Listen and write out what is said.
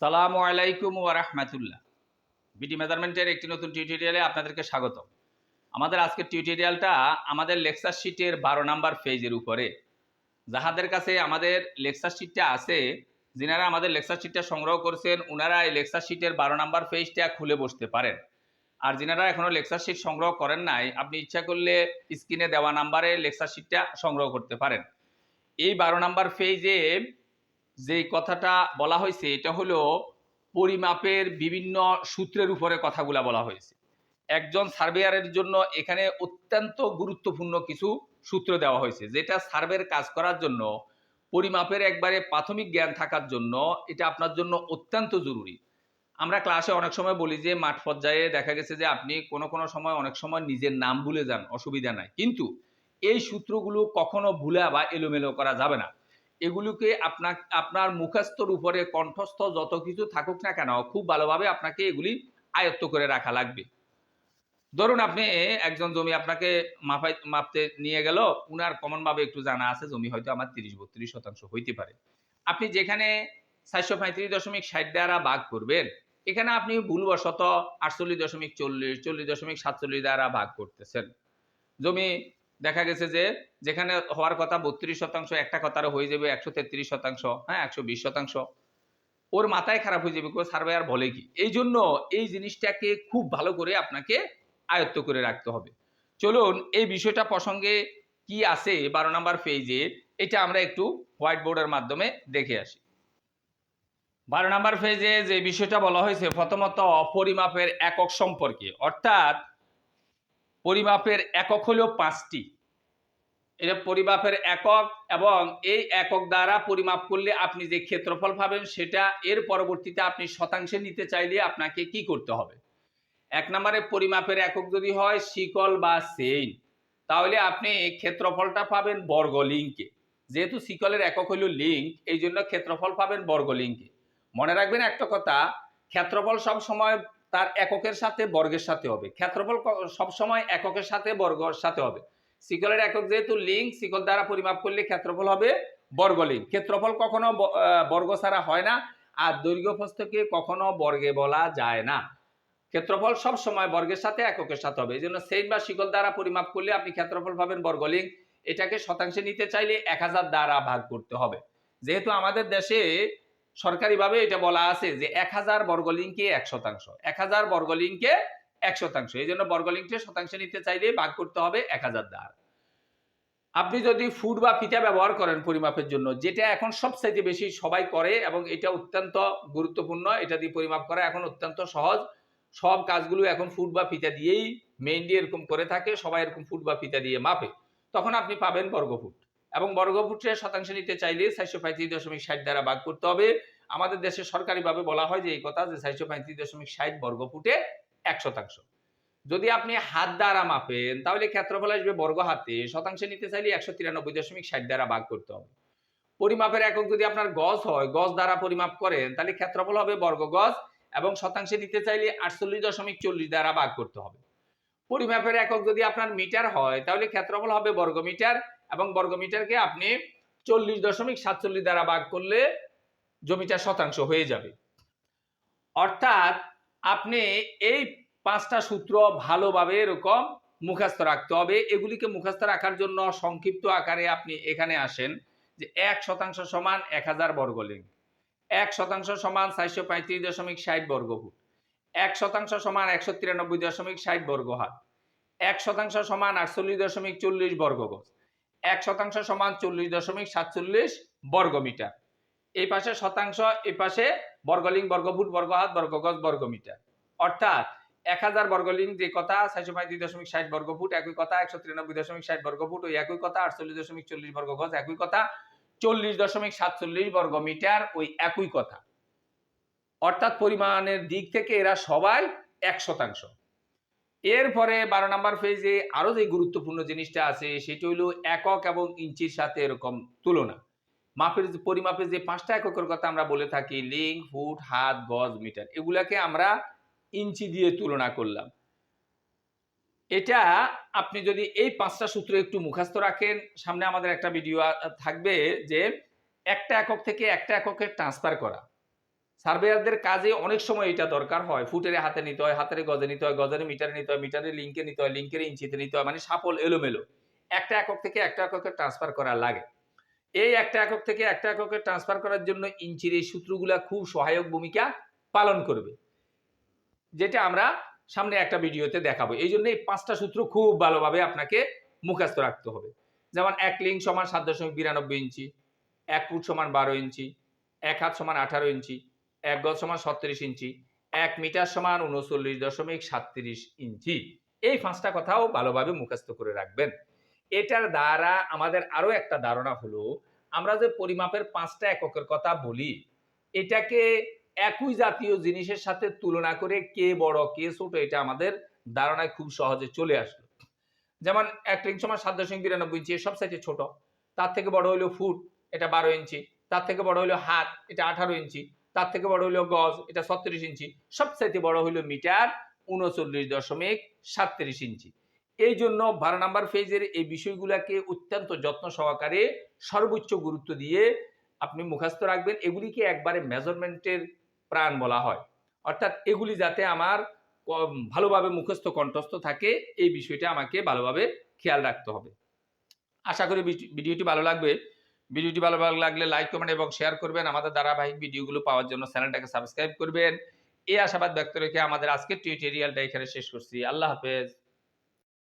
সালামু আলাইকুম ওয়া রাহমাতুল্লাহ। বিডি মেজারমেন্টের একটি নতুন টিউটোরিয়ালে আপনাদেরকে স্বাগত আমাদের আজকের টিউটোরিয়ালটা আমাদের লেকচার শিটের বারো নাম্বার ফেজের উপরে। যাহাদের কাছে আমাদের লেকচার শিটটা আছে, যিনারা আমাদের লেকচার শিটটা সংগ্রহ করছেন ওনারা এই লেকচার শিটের বারো নাম্বার পেজটা খুলে বসতে পারেন। আর যিনারা এখনও লেকচার শিট সংগ্রহ করেন নাই, আপনি ইচ্ছা করলে স্ক্রিনে দেওয়া নাম্বারে লেকচার শিটটা সংগ্রহ করতে পারেন। এই বারো নাম্বার পেজে যে কথাটা বলা হয়েছে, এটা হলো পরিমাপের বিভিন্ন সূত্রের উপরে কথাগুলা বলা হয়েছে। একজন সার্ভেয়ারের জন্য এখানে অত্যন্ত গুরুত্বপূর্ণ কিছু সূত্র দেওয়া হয়েছে, যেটা সার্ভের কাজ করার জন্য, পরিমাপের একবারে প্রাথমিক জ্ঞান থাকার জন্য এটা আপনার জন্য অত্যন্ত জরুরি। আমরা ক্লাসে অনেক সময় বলি যে, মাঠ পর্যায়ে দেখা গেছে যে, আপনি কোনো কোনো সময় অনেক সময় নিজের নাম ভুলে যান, অসুবিধা নাই। কিন্তু এই সূত্রগুলো কখনো ভুলা বা এলোমেলো করা যাবে না। এগুলোকে আপনার আপনার মুখস্থর উপরে কণ্ঠস্থ যত কিছু থাকুক না কেন, খুব ভালোভাবে আপনাকে এগুলি আয়ত্ত করে রাখা লাগবে। ধরুন আপনি একজন জমি আপনাকে মাপাই মাপতে নিয়ে গেল, উনার কমন ভাবে একটু জানা আছে, জমি হয়তো আমার তিরিশ বত্রিশ শতাংশ হইতে পারে। আপনি যেখানে চারশো পঁয়ত্রিশ দশমিক ষাট দ্বারা ভাগ করবেন, এখানে আপনি ভুলবশত আটচল্লিশ দশমিক চল্লিশ চল্লিশ দশমিক সাতচল্লিশ দ্বারা ভাগ করতেছেন। জমি দেখা গেছে যে যেখানে হওয়ার কথা বত্রিশ শতাংশ, একটা কথারও হয়ে যাবে একশো তেত্রিশ শতাংশ হ্যাঁ একশো বিশ শতাংশ। ওর মাথায় খারাপ হয়ে যাবে কেউ সার্ভেয়ার বলে কি? এই জন্য এই জিনিসটাকে খুব ভালো করে আপনাকে আয়ত্ত করে রাখতে হবে। চলুন, এই বিষয়টা প্রসঙ্গে কি আছে বারো নাম্বার পেজে এটা আমরা একটু হোয়াইট বোর্ডের মাধ্যমে দেখে আসি। বারো নাম্বার পেজে যে বিষয়টা বলা হয়েছে, প্রথমত পরিমাপের একক সম্পর্কে, অর্থাৎ পরিমাপের একক হলো পাঁচটি। এটা পরিমাপের একক এবং এই একক দ্বারা পরিমাপ করলে আপনি যে ক্ষেত্রফল পাবেন সেটা এর পরবর্তীতে আপনি শতাংশে নিতে চাইলে আপনাকে কি করতে হবে? এক নম্বরে পরিমাপের একক যদি হয়, শিকল বা সেইন, তাহলে আপনি ক্ষেত্রফলটা পাবেন বর্গ লিঙ্কে যেহেতু শিকলের একক হলো লিঙ্ক, এই জন্য ক্ষেত্রফল পাবেন বর্গ লিঙ্কে মনে রাখবেন একটা কথা, ক্ষেত্রফল সব সময় তার এককের সাথে বর্গের সাথে হবে। ক্ষেত্রফল সব সময় এককের সাথে বর্গের সাথে হবে। শিকলের একক যেহেতু লিঙ্ক শিকল দ্বারা পরিমাপ করলে ক্ষেত্রফল হবে বর্গ লিঙ্ক ক্ষেত্রফল কখনো বর্গ ছাড়া হয় না, আর দৈর্ঘ্য প্রস্থকে কখনো বর্গে বলা যায় না। ক্ষেত্রফল সব সময় বর্গের সাথে এককের সাথে হবে এই জন্য সেইন বা শিকল দ্বারা পরিমাপ করলে আপনি ক্ষেত্রফল পাবেন বর্গ লিঙ্ক এটাকে শতাংশে নিতে চাইলে এক হাজার দ্বারা ভাগ করতে হবে। যেহেতু আমাদের দেশে সরকারিভাবে এটা বলা আছে যে এক হাজার বর্গ লিঙ্কে এক শতাংশ, এক হাজার বর্গ লিঙ্কে এক শতাংশ। এই জন্য বর্গ লিঙ্ককে শতাংশে নিতে চাইলে ভাগ করতে হবে এক হাজার দ্বার। আপনি যদি ফুট বা ফিতা ব্যবহার করেন পরিমাপের জন্য, যেটা এখন সবচাইতে বেশি সবাই করে এবং এটা অত্যন্ত গুরুত্বপূর্ণ, এটা দিয়ে পরিমাপ করা এখন অত্যন্ত সহজ। সব কাজগুলো এখন ফুট বা ফিতা দিয়েই মেইনলি এরকম করে থাকে, সবাই এরকম ফুট বা ফিতা দিয়ে মাপে। তখন আপনি পাবেন বর্গফুট। এবং বর্গফুটে শতাংশ নিতে চাইলে চারশো পঁয়ত্রিশ দশমিক ষাট দ্বারা ভাগ করতে হবে। আমাদের দেশে সরকারিভাবে বলা হয় যে এই কথা যে চারশো পঁয়ত্রিশ দশমিক ষাট বর্গফুটে এক শতাংশ। যদি আপনি হাত দ্বারা মাপেন, তাহলে ক্ষেত্রফল আসবে বর্গ হাতে, শতাংশে নিতে চাইলে একশো তিরানব্বই দশমিক ষাট দ্বারা ভাগ করতে হবে। পরিমাপের একক যদি আপনার গজ হয়, গজ দ্বারা পরিমাপ করেন, তাহলে ক্ষেত্রফল হবে বর্গ গজ এবং শতাংশে নিতে চাইলে আটচল্লিশ দশমিক চল্লিশ দ্বারা ভাগ করতে হবে। পরিমাপের একক যদি আপনার মিটার হয়, তাহলে ক্ষেত্রফল হবে বর্গ মিটার এবং বর্গ মিটারকে আপনি চল্লিশ দশমিক সাতচল্লিশ দ্বারা ভাগ করলে জমিটা শতাংশ হয়ে যাবে। অর্থাৎ আপনি এই পাঁচটা সূত্র ভালোভাবে এরকম মুখস্থ রাখতে হবে। এগুলিকে মুখস্থ রাখার জন্য সংক্ষিপ্ত আকারে আপনি এখানে আসেন যে এক শতাংশ সমান এক হাজার বর্গলিঙ্গ এক শতাংশ সমান চারশো পঁয়ত্রিশ দশমিক ষাট বর্গফুট। এক শতাংশ সমান একশো তিরানব্বই দশমিক ষাট বর্গ হাত এক শতাংশ সমান আটচল্লিশ দশমিক চল্লিশ বর্গ গজ এক শতাংশ সমান চল্লিশ দশমিক সাতচল্লিশ বর্গ মিটার এই পাশে শতাংশ এই পাশে বর্গলিঙ্গ, বর্গফুট বর্গ হাত বর্গ গজ বর্গ মিটার অর্থাৎ এক হাজার বর্গলিঙ্গ যে কথা চারশো পঁয়ত্রিশ দশমিক ষাট বর্গফুট একই কথা, একশো তিরানব্বই দশমিক ষাট বর্গফুট ওই একই কথা, আটচল্লিশ দশমিক চল্লিশ বর্গ গজ একই কথা, চল্লিশ দশমিক সাতচল্লিশ বর্গ মিটার ওই একই কথা। অর্থাৎ পরিমাণের দিক থেকে এরা সবাই এক শতাংশ। এরপরে বারো নাম্বার পেজে আরও যে গুরুত্বপূর্ণ জিনিসটা আছে, সেটি হলো একক এবং ইঞ্চির সাথে এরকম তুলনা। মাপের পরিমাপের যে পাঁচটা এককের কথা আমরা বলে থাকি লিঙ্ক ফুট হাত গজ মিটার এগুলাকে আমরা ইঞ্চি দিয়ে তুলনা করলাম। এটা আপনি যদি এই পাঁচটা সূত্র একটু মুখস্থ রাখেন, সামনে আমাদের একটা ভিডিও থাকবে যে একটা একক থেকে একটা এককের ট্রান্সফার করা। সার্ভেয়ারদের কাজে অনেক সময় এটা দরকার হয়। ফুটের হাতে নিতে হয়, হাতের গজে নিতে হয়, গজের মিটারে নিতে হয় মিটারে লিঙ্কে নিতে হয় লিঙ্কের ইঞ্চিতে নিতে হয় মানে সাপল এলোমেলো। একটা একক থেকে একটা এককে ট্রান্সফার করা লাগে। এই একটা একক থেকে একটা এককে ট্রান্সফার করার জন্য ইঞ্চির এই সূত্রগুলা খুব সহায়ক ভূমিকা পালন করবে। যেটা আমরা সামনে একটা ভিডিওতে দেখাবো। এই জন্য এই পাঁচটা সূত্র খুব ভালোভাবে আপনাকে মুখস্থ রাখতে হবে। যেমন এক লিঙ্ক সমান সাত দশমিক বিরানব্বই ইঞ্চি, এক ফুট সমান বারো ইঞ্চি, এক হাত সমান আঠারো ইঞ্চি, এক গজ সমান সত্তিরিশ ইঞ্চি, এক মিটার সমান উনচল্লিশ দশমিক সাতত্রিশ ইঞ্চি। এই পাঁচটা কথাও ভালোভাবে মুখস্থ করে রাখবেন। এটার দ্বারা আমাদের আরও একটা ধারণা হলো, আমরা যে পরিমাপের পাঁচটা এককের কথা বলি, এটাকে একই জাতীয় জিনিসের সাথে তুলনা করে কে বড়, কে ছোট, এটা আমাদের ধারণায় খুব সহজে চলে আসলো। যেমন এক লিঙ্ক সমান সাত দশমিক বিরানব্বই ইঞ্চি সব সাইজে ছোট। তার থেকে বড় হলো ফুট, এটা বারো ইঞ্চি। তার থেকে বড় হলো হাত, এটা আঠারো ইঞ্চি। তার থেকে বড় হলো গজ, এটা ছত্রিশ ইঞ্চি। সব সবচাইতে বড় হলো মিটার উনচল্লিশ দশমিক সাতত্রিশ ইঞ্চি। এই জন্য বারো নাম্বার ফেজের এই বিষয়গুলোকে অত্যন্ত যত্ন সহকারে সর্বোচ্চ গুরুত্ব দিয়ে আপনি মুখস্থ রাখবেন। এগুলিকে একবারে মেজারমেন্টের প্রাণ বলা হয়। অর্থাৎ এগুলি যাতে আমার ভালোভাবে মুখস্থ কণ্ঠস্থ থাকে, এই বিষয়টা আমাকে ভালোভাবে খেয়াল রাখতে হবে। আশা করি ভিডিওটি ভালো লাগবে। ভিডিওটি ভালো ভালো লাগলে লাইক কমেন্ট এবং শেয়ার করবেন। আমাদের ধারাবাহিক ভিডিওগুলো পাওয়ার জন্য চ্যানেলটাকে সাবস্ক্রাইব করবেন। এই আশাবাদ ব্যক্ত রেখে আমাদের আজকের টিউটোরিয়ালটা এখানে শেষ করছি। আল্লাহ হাফেজ।